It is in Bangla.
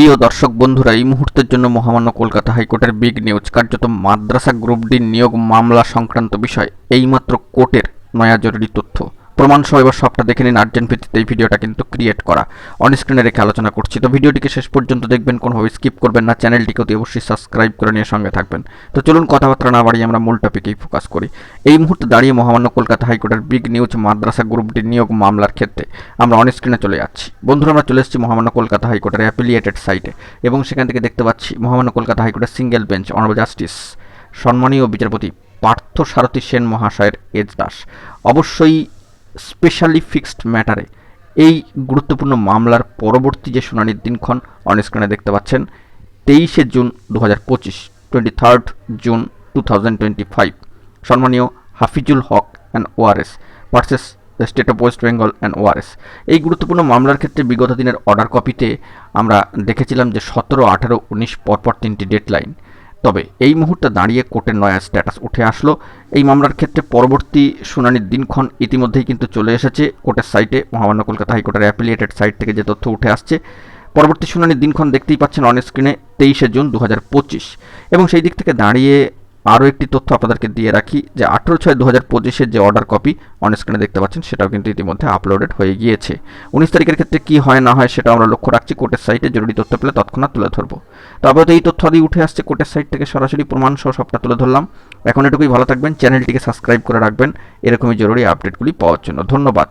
প্রিয় দর্শক বন্ধুরা, এই মুহূর্তের জন্য মহামান্য কলকাতা হাইকোর্টের বিগ নিউজ, কার্যত মাদ্রাসা গ্রুপ ডি নিয়োগ মামলা সংক্রান্ত বিষয়, এইমাত্র কোর্টের নয়া জরুরি তথ্য। প্রমাণ সহ এবার সবটা দেখে নিন আর্জেন্ট ভিত্তিতে এই ভিডিওটা কিন্তু ক্রিয়েট করা। অন স্ক্রিনে রেখে আলোচনা করছি। তো ভিডিওটিকে শেষ পর্যন্ত দেখবেন, কোনোভাবে স্কিপ করবেন না। চ্যানেলটিকে অতি অবশ্যই সাবস্ক্রাইব করে নিয়ে সঙ্গে থাকবেন। তো চলুন কথাবার্তা না বাড়িয়ে আমরা মূল টপিকেই ফোকাস করি। এই মুহূর্তে দাঁড়িয়ে মহামান্য কলকাতা হাইকোর্টের বিগ নিউজ মাদ্রাসা গ্রুপটির নিয়োগ মামলার ক্ষেত্রে আমরা অন স্ক্রিনে চলে যাচ্ছি। বন্ধুরা, আমরা চলে এসেছি মহামান্য কলকাতা হাইকোর্টের অ্যাফিলিয়েটেড সাইটে এবং সেখান থেকে দেখতে পাচ্ছি মহামান্য কলকাতা হাইকোর্টের সিঙ্গেল বেঞ্চ অনারেবল জাস্টিস সম্মানীয় বিচারপতি পার্থ সারথী সেন মহাশয়ের এজ দাস অবশ্যই স্পেশালি ফিক্সড ম্যাটারে এই গুরুত্বপূর্ণ মামলার পরবর্তী যে শুনানির দিনক্ষণ অন স্ক্রিনে দেখতে পাচ্ছেন, তেইশে জুন দু হাজার পঁচিশ twenty third June two thousand twenty five সম্মানীয় Hafizul Haque and ORS versus the state of West Bengal and ORS এই গুরুত্বপূর্ণ মামলার ক্ষেত্রে বিগত দিনের অর্ডার কপিতে আমরা দেখেছিলাম যে সতেরো আঠারো উনিশ পরপর তিনটি ডেডলাইন তবে এই মুহূর্তে দাঁড়িয়ে কোর্টের নয়া স্ট্যাটাস উঠে আসলো। এই মামলার ক্ষেত্রে পরবর্তী শুনানির দিনক্ষণ ইতিমধ্যেই কিন্তু চলে এসেছে। কোর্টের সাইটে, মহামান্য কলকাতা হাইকোর্টের অ্যাফিলিয়েটেড সাইট থেকে যে তথ্য উঠে আসছে, পরবর্তী শুনানির দিনক্ষণ দেখতেই পাচ্ছেন অন স্ক্রিনে তেইশে জুন দু হাজার পঁচিশ। এবং সেই দিক থেকে দাঁড়িয়ে আরও একটি তথ্য আপনাদেরকে দিয়ে রাখি যে আঠেরো ছয় দু হাজার পঁচিশের যে অর্ডার কপি অন স্ক্রিনে দেখতে পাচ্ছেন, সেটাও কিন্তু ইতিমধ্যে আপলোডেড হয়ে গিয়েছে। উনিশ তারিখের ক্ষেত্রে কি হয়, না হয় সেটা আমরা লক্ষ্য রাখছি, কোর্টের সাইটে জরুরি তথ্য পেলে তৎক্ষণাৎ তুলে ধরবো। তবে তো এই তথ্য আদি উঠে আসছে কোর্টের সাইট থেকে সরাসরি প্রমাণ সহ সবটা তুলে ধরলাম। এখন এটুকুই ভালো থাকবেন, চ্যানেলটিকে সাবস্ক্রাইব করে রাখবেন। এরকমই জরুরি আপডেটগুলি পাওয়ার জন্য ধন্যবাদ।